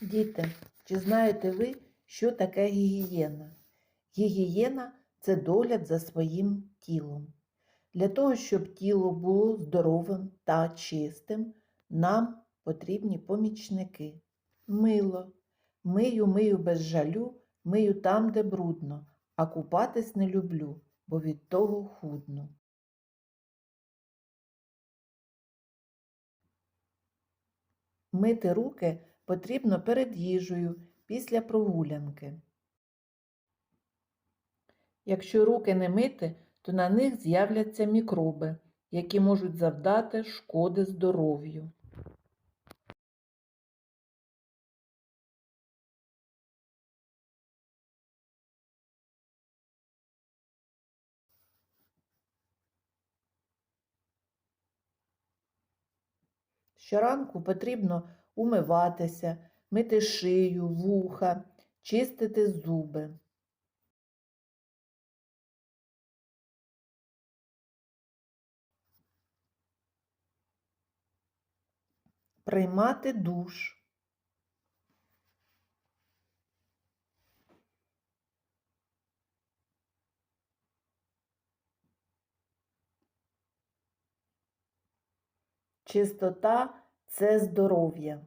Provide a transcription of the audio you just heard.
Діти, чи знаєте ви, що таке гігієна? Гігієна це догляд за своїм тілом. Для того, щоб тіло було здоровим та чистим, нам потрібні помічники. Мило. Мию, мию без жалю, мию там, де брудно, а купатись не люблю, бо від того худну. Мити руки потрібно перед їжею після прогулянки. Якщо руки не мити, то на них з'являться мікроби, які можуть завдати шкоди здоров'ю. Щоранку потрібно умиватися, мити шию, вуха, чистити зуби. Приймати душ. Чистота це здоров'я.